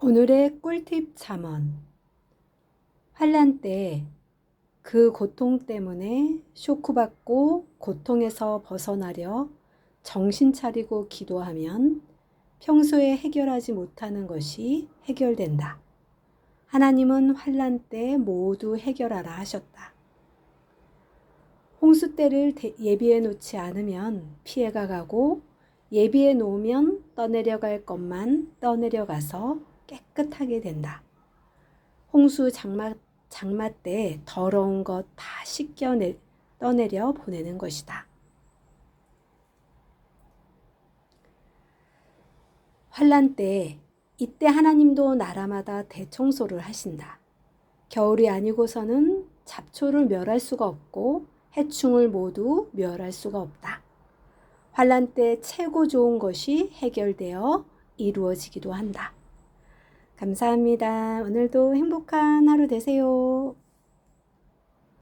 오늘의 꿀팁 잠언. 환란 때 그 고통 때문에 쇼크받고 고통에서 벗어나려 정신 차리고 기도하면 평소에 해결하지 못하는 것이 해결된다. 하나님은 환란 때 모두 해결하라 하셨다. 홍수 때를 대- 예비해 놓지 않으면 피해가 가고 예비해 놓으면 떠내려갈 것만 떠내려가서 깨끗하게 된다. 홍수 장마, 장마 때 더러운 것 다 씻겨 내, 떠내려 보내는 것이다. 환란 때 이때 하나님도 나라마다 대청소를 하신다. 겨울이 아니고서는 잡초를 멸할 수가 없고 해충을 모두 멸할 수가 없다. 환란 때 최고 좋은 것이 해결되어 이루어지기도 한다. 감사합니다. 오늘도 행복한 하루 되세요.